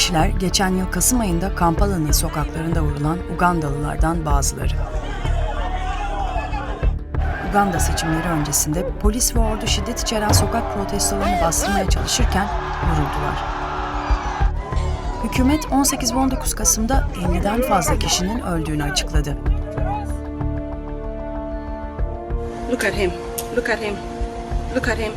kişiler geçen yıl Kasım ayında Kampala'nın sokaklarında vurulan Ugandalılardan bazıları. Uganda seçimleri öncesinde polis ve ordu şiddet içeren sokak protestolarını bastırmaya çalışırken vuruldular. Hükümet 18 ve 19 Kasım'da 50'den fazla kişinin öldüğünü açıkladı. Look at him. Look at him. Look at him.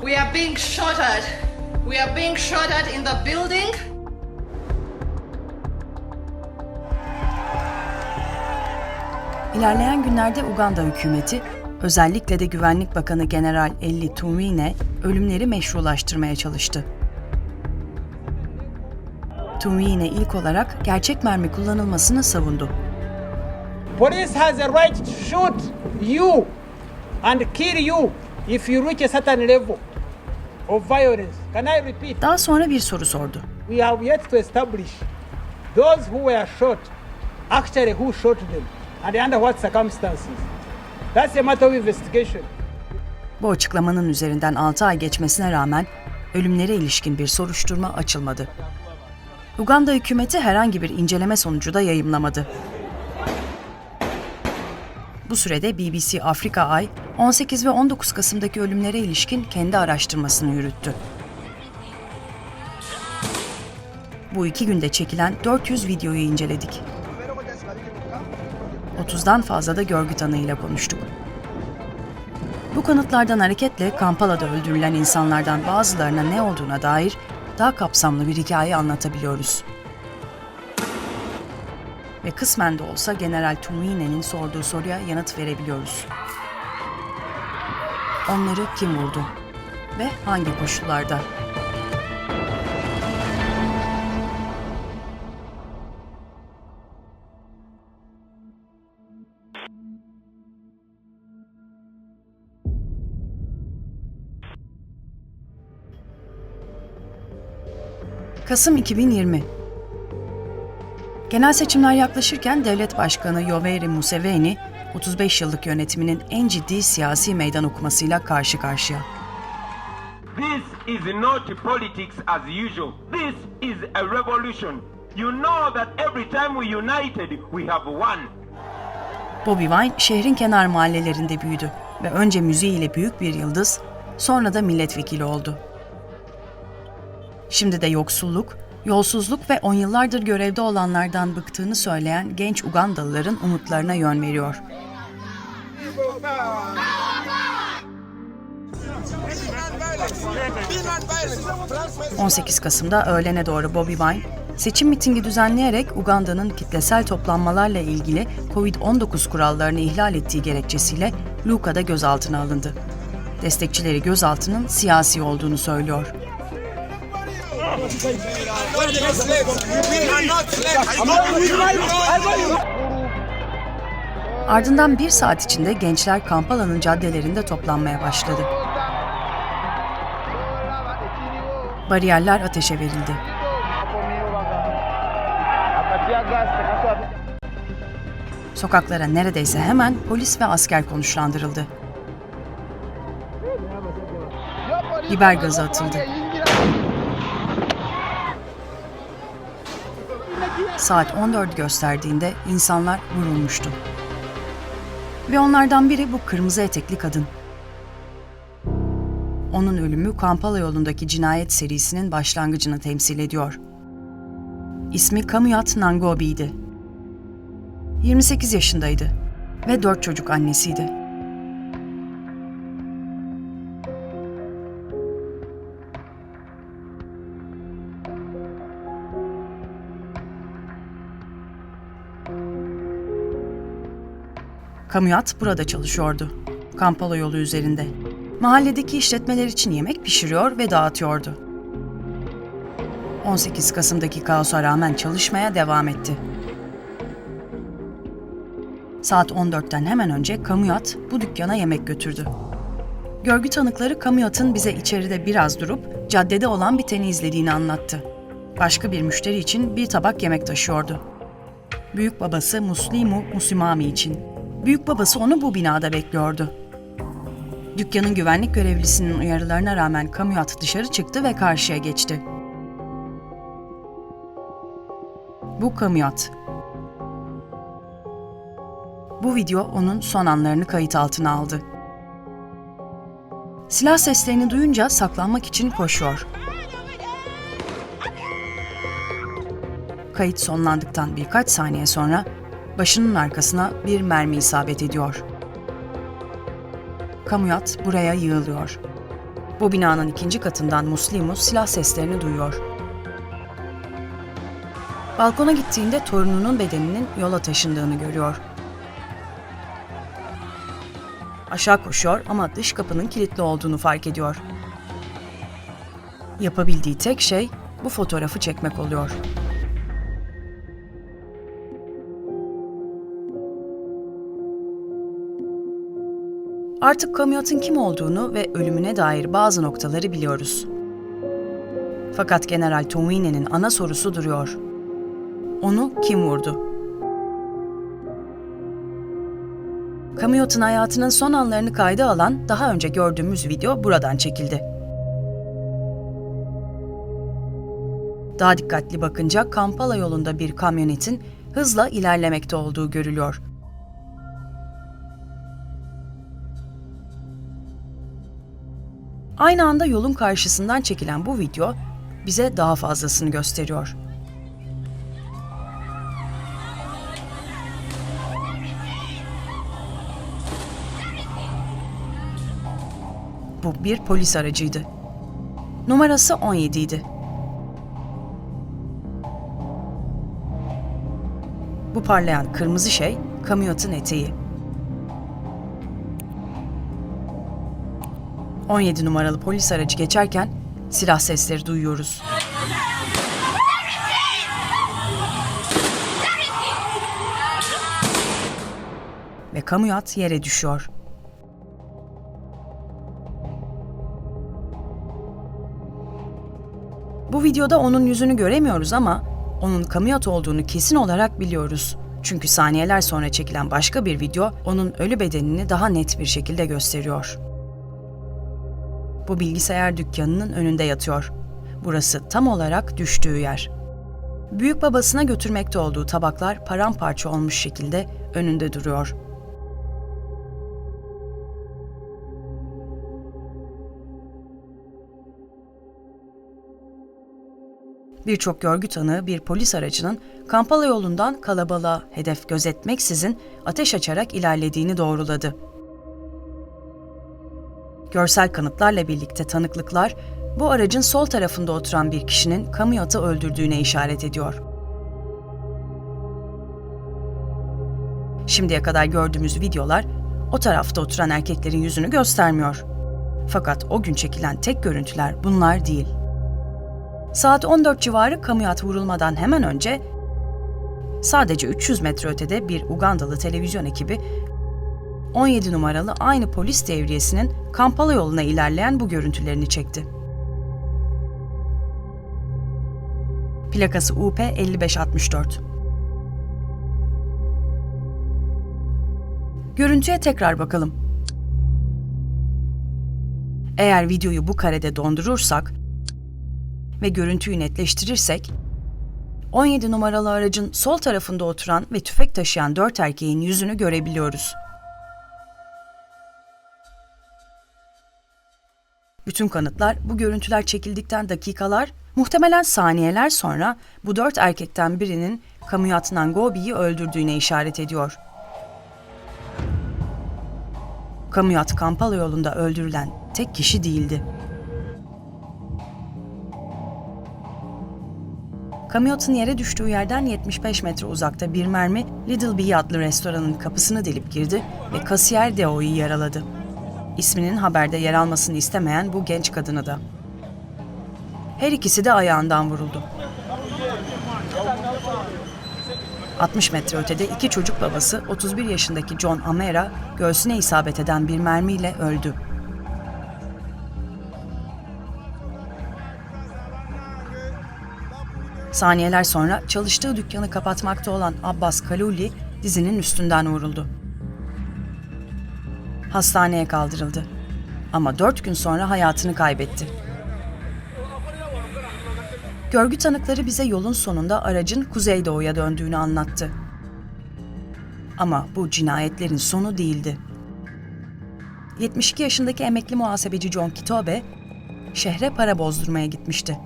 We are being shot at. We are being shot at in the building. İlerleyen günlerde Uganda hükümeti, özellikle de Güvenlik Bakanı General Elli Tumwine ölümleri meşrulaştırmaya çalıştı. Tumwine ilk olarak gerçek mermi kullanılmasını savundu. Police has a right to shoot you and kill you if you reach a certain level of violence. Can I repeat? Daha sonra bir soru sordu. We have yet to establish those who were shot, actually who shot them, and under what circumstances. That's a matter of investigation. Bu açıklamanın üzerinden 6 ay geçmesine rağmen ölümlere ilişkin bir soruşturma açılmadı. Uganda hükümeti herhangi bir inceleme sonucu da yayımlamadı. Bu sürede BBC Afrika Ay, 18 ve 19 Kasım'daki ölümlere ilişkin kendi araştırmasını yürüttü. Bu iki günde çekilen 400 videoyu inceledik. 30'dan fazla da görgü tanığıyla konuştuk. Bu kanıtlardan hareketle Kampala'da öldürülen insanlardan bazılarına ne olduğuna dair daha kapsamlı bir hikaye anlatabiliyoruz. Ve kısmen de olsa General Tumwine'nin sorduğu soruya yanıt verebiliyoruz. Onları kim vurdu? Ve hangi koşullarda? Kasım 2020 Genel seçimler yaklaşırken devlet başkanı Yoweri Museveni, 35 yıllık yönetiminin en ciddi siyasi meydan okumasıyla karşı karşıya. This is not politics as usual. This is a revolution. You know that every time we united, we have won. Bobby Wine şehrin kenar mahallelerinde büyüdü ve önce müziğiyle büyük bir yıldız, sonra da milletvekili oldu. Şimdi de yoksulluk, yolsuzluk ve on yıllardır görevde olanlardan bıktığını söyleyen genç Ugandalıların umutlarına yön veriyor. ...18 Kasım'da öğlene doğru Bobby Wine, seçim mitingi düzenleyerek Uganda'nın kitlesel toplanmalarla ilgili Covid-19 kurallarını ihlal ettiği gerekçesiyle Luka'da gözaltına alındı. Destekçileri gözaltının siyasi olduğunu söylüyor. Ardından bir saat içinde gençler Kampala'nın caddelerinde toplanmaya başladı. Bariyerler ateşe verildi. Sokaklara neredeyse hemen polis ve asker konuşlandırıldı. Biber gazı atıldı. Saat 14 gösterdiğinde insanlar vurulmuştu. Ve onlardan biri bu kırmızı etekli kadın. Onun ölümü Kampala yolundaki cinayet serisinin başlangıcını temsil ediyor. İsmi Kamuyat Nangobi'ydi. 28 yaşındaydı ve dört çocuk annesiydi. Kamuyat burada çalışıyordu. Kampala yolu üzerinde. Mahalledeki işletmeler için yemek pişiriyor ve dağıtıyordu. 18 Kasım'daki kaosa rağmen çalışmaya devam etti. Saat 14'ten hemen önce Kamuyat bu dükkana yemek götürdü. Görgü tanıkları Kamuyat'ın bize içeride biraz durup caddede olan biteni izlediğini anlattı. Başka bir müşteri için bir tabak yemek taşıyordu. Büyük babası Muslimu Musimami için. Büyük babası onu bu binada bekliyordu. Dükkanın güvenlik görevlisinin uyarılarına rağmen kamyat dışarı çıktı ve karşıya geçti. Bu kamyat. Bu video onun son anlarını kayıt altına aldı. Silah seslerini duyunca saklanmak için koşuyor. Kayıt sonlandıktan birkaç saniye sonra başının arkasına bir mermi isabet ediyor. Kamuyat buraya yığılıyor. Bu binanın ikinci katından Muslimus silah seslerini duyuyor. Balkona gittiğinde torununun bedeninin yola taşındığını görüyor. Aşağı koşuyor ama dış kapının kilitli olduğunu fark ediyor. Yapabildiği tek şey bu fotoğrafı çekmek oluyor. Artık kamyatın kim olduğunu ve ölümüne dair bazı noktaları biliyoruz. Fakat General Tomine'nin ana sorusu duruyor. Onu kim vurdu? Kamyotun hayatının son anlarını kayda alan daha önce gördüğümüz video buradan çekildi. Daha dikkatli bakınca Kampala yolunda bir kamyonetin hızla ilerlemekte olduğu görülüyor. Aynı anda yolun karşısından çekilen bu video bize daha fazlasını gösteriyor. Bu bir polis aracıydı. Numarası 17 idi. Bu parlayan kırmızı şey kamyotun eteği. 17 numaralı polis aracı geçerken silah sesleri duyuyoruz. Ve kamyat yere düşüyor. Bu videoda onun yüzünü göremiyoruz ama onun kamyat olduğunu kesin olarak biliyoruz. Çünkü saniyeler sonra çekilen başka bir video onun ölü bedenini daha net bir şekilde gösteriyor. Bu bilgisayar dükkanının önünde yatıyor. Burası tam olarak düştüğü yer. Büyük babasına götürmekte olduğu tabaklar paramparça olmuş şekilde önünde duruyor. Birçok görgü tanığı bir polis aracının Kampala yolundan kalabalığa hedef gözetmeksizin ateş açarak ilerlediğini doğruladı. Görsel kanıtlarla birlikte tanıklıklar bu aracın sol tarafında oturan bir kişinin kamyatı öldürdüğüne işaret ediyor. Şimdiye kadar gördüğümüz videolar o tarafta oturan erkeklerin yüzünü göstermiyor. Fakat o gün çekilen tek görüntüler bunlar değil. Saat 14 civarı kamyat vurulmadan hemen önce sadece 300 metre ötede bir Ugandalı televizyon ekibi 17 numaralı aynı polis devriyesinin Kampala yoluna ilerleyen bu görüntülerini çekti. Plakası UP 5564. Görüntüye tekrar bakalım. Eğer videoyu bu karede dondurursak ve görüntüyü netleştirirsek 17 numaralı aracın sol tarafında oturan ve tüfek taşıyan dört erkeğin yüzünü görebiliyoruz. Bütün kanıtlar bu görüntüler çekildikten dakikalar, muhtemelen saniyeler sonra bu dört erkekten birinin Kamuyat Nangobi'yi öldürdüğüne işaret ediyor. Kamuyat Kampala yolunda öldürülen tek kişi değildi. Kamyotun yere düştüğü yerden 75 metre uzakta bir mermi Little Bee adlı restoranın kapısını delip girdi ve kasiyer Deo'yu yaraladı. İsminin haberde yer almasını istemeyen bu genç kadını da. Her ikisi de ayağından vuruldu. 60 metre ötede iki çocuk babası 31 yaşındaki John Amera göğsüne isabet eden bir mermiyle öldü. Saniyeler sonra çalıştığı dükkanı kapatmakta olan Abbas Kaluli dizinin üstünden vuruldu. Hastaneye kaldırıldı. Ama dört gün sonra hayatını kaybetti. Görgü tanıkları bize yolun sonunda aracın kuzeydoğuya döndüğünü anlattı. Ama bu cinayetlerin sonu değildi. 72 yaşındaki emekli muhasebeci John Kitobe, şehre para bozdurmaya gitmişti.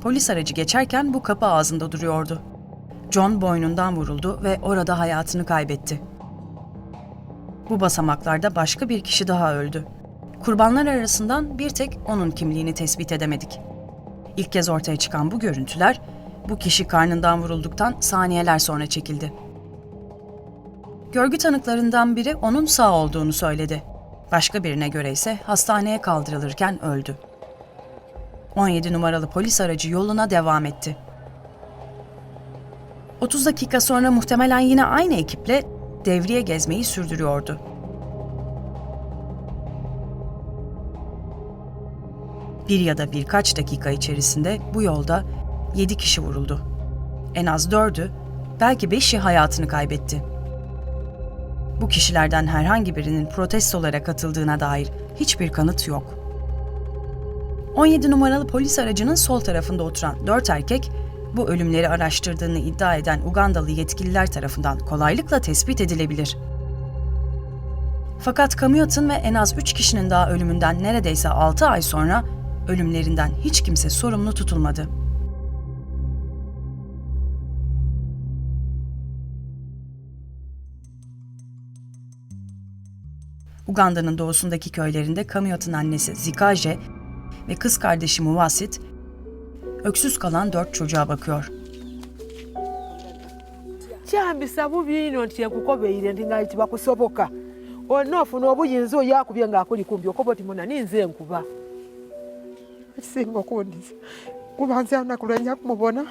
Polis aracı geçerken bu kapı ağzında duruyordu. John boynundan vuruldu ve orada hayatını kaybetti. Bu basamaklarda başka bir kişi daha öldü. Kurbanlar arasından bir tek onun kimliğini tespit edemedik. İlk kez ortaya çıkan bu görüntüler, bu kişi karnından vurulduktan saniyeler sonra çekildi. Görgü tanıklarından biri onun sağ olduğunu söyledi. Başka birine göre ise hastaneye kaldırılırken öldü. 17 numaralı polis aracı yoluna devam etti. 30 dakika sonra muhtemelen yine aynı ekiple devriye gezmeyi sürdürüyordu. Bir ya da birkaç dakika içerisinde bu yolda 7 kişi vuruldu. En az 4'ü, belki 5'i hayatını kaybetti. Bu kişilerden herhangi birinin protestolara katıldığına dair hiçbir kanıt yok. 17 numaralı polis aracının sol tarafında oturan 4 erkek, bu ölümleri araştırdığını iddia eden Ugandalı yetkililer tarafından kolaylıkla tespit edilebilir. Fakat Kamiyot'un ve en az 3 kişinin daha ölümünden neredeyse 6 ay sonra ölümlerinden hiç kimse sorumlu tutulmadı. Uganda'nın doğusundaki köylerinde Kamiyot'un annesi Zikaje ve kız kardeşi Muvasit, öksüz kalan dört çocuğa bakıyor. kyambisa bubi ino nti enkukobeire ndi nga kitiba kusoboka olina ofuna obuyinza oyo akubye ng'akuli kumpi okoba oti muna ninze enkuba ekisinga okundisa kuba nze olunaku lwenja kumubona.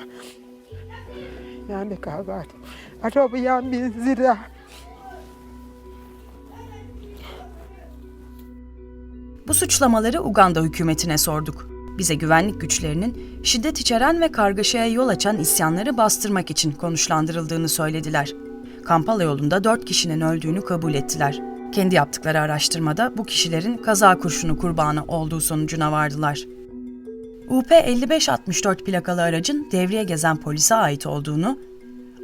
Yambeka abaati ate obuyambi nzira. Bu suçlamaları Uganda hükümetine sorduk. Bize güvenlik güçlerinin şiddet içeren ve kargaşaya yol açan isyanları bastırmak için konuşlandırıldığını söylediler. Kampala yolunda dört kişinin öldüğünü kabul ettiler. Kendi yaptıkları araştırmada bu kişilerin kaza kurşunu kurbanı olduğu sonucuna vardılar. UP 5564 plakalı aracın devreye gezen polise ait olduğunu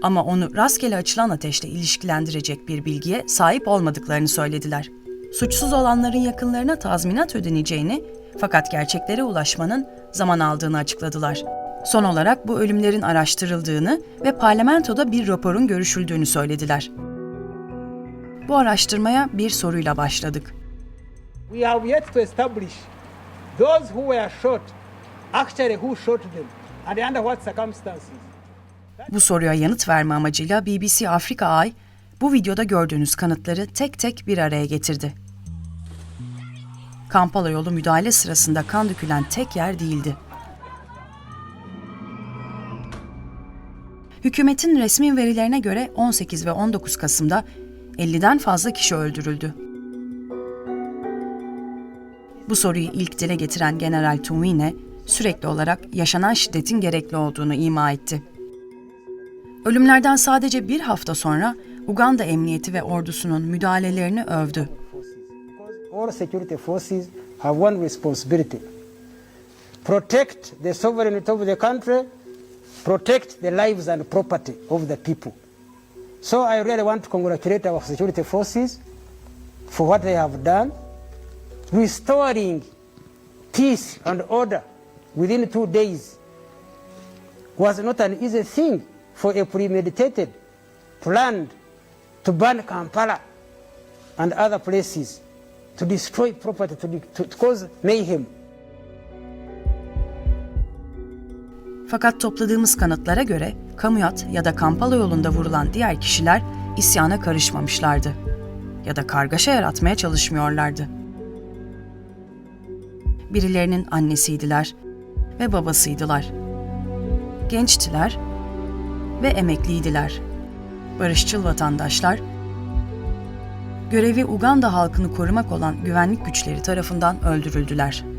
ama onu rastgele açılan ateşle ilişkilendirecek bir bilgiye sahip olmadıklarını söylediler. Suçsuz olanların yakınlarına tazminat ödeneceğini fakat gerçeklere ulaşmanın zaman aldığını açıkladılar. Son olarak bu ölümlerin araştırıldığını ve parlamentoda bir raporun görüşüldüğünü söylediler. Bu araştırmaya bir soruyla başladık. We have yet to establish those who were shot, actually who shot them, and under what circumstances. Bu soruya yanıt verme amacıyla BBC Afrika Ay, bu videoda gördüğünüz kanıtları tek tek bir araya getirdi. Kampala yolu müdahale sırasında kan dökülen tek yer değildi. Hükümetin resmi verilerine göre 18 ve 19 Kasım'da 50'den fazla kişi öldürüldü. Bu soruyu ilk dile getiren General Tumine sürekli olarak yaşanan şiddetin gerekli olduğunu ima etti. Ölümlerden sadece bir hafta sonra Uganda Emniyeti ve ordusunun müdahalelerini övdü. All security forces have one responsibility. Protect the sovereignty of the country, protect the lives and property of the people. So I really want to congratulate our security forces for what they have done, restoring peace and order within two days. Was not an easy thing for a premeditated, planned to burn Kampala and other places, to destroy property, to, to, to cause mayhem. Fakat topladığımız kanıtlara göre Kamuyat ya da Kampala yolunda vurulan diğer kişiler isyana karışmamışlardı ya da kargaşa yaratmaya çalışmıyorlardı. Birilerinin annesiydiler ve babasıydılar. Gençtiler ve emekliydiler. Barışçıl vatandaşlar, görevi Uganda halkını korumak olan güvenlik güçleri tarafından öldürüldüler.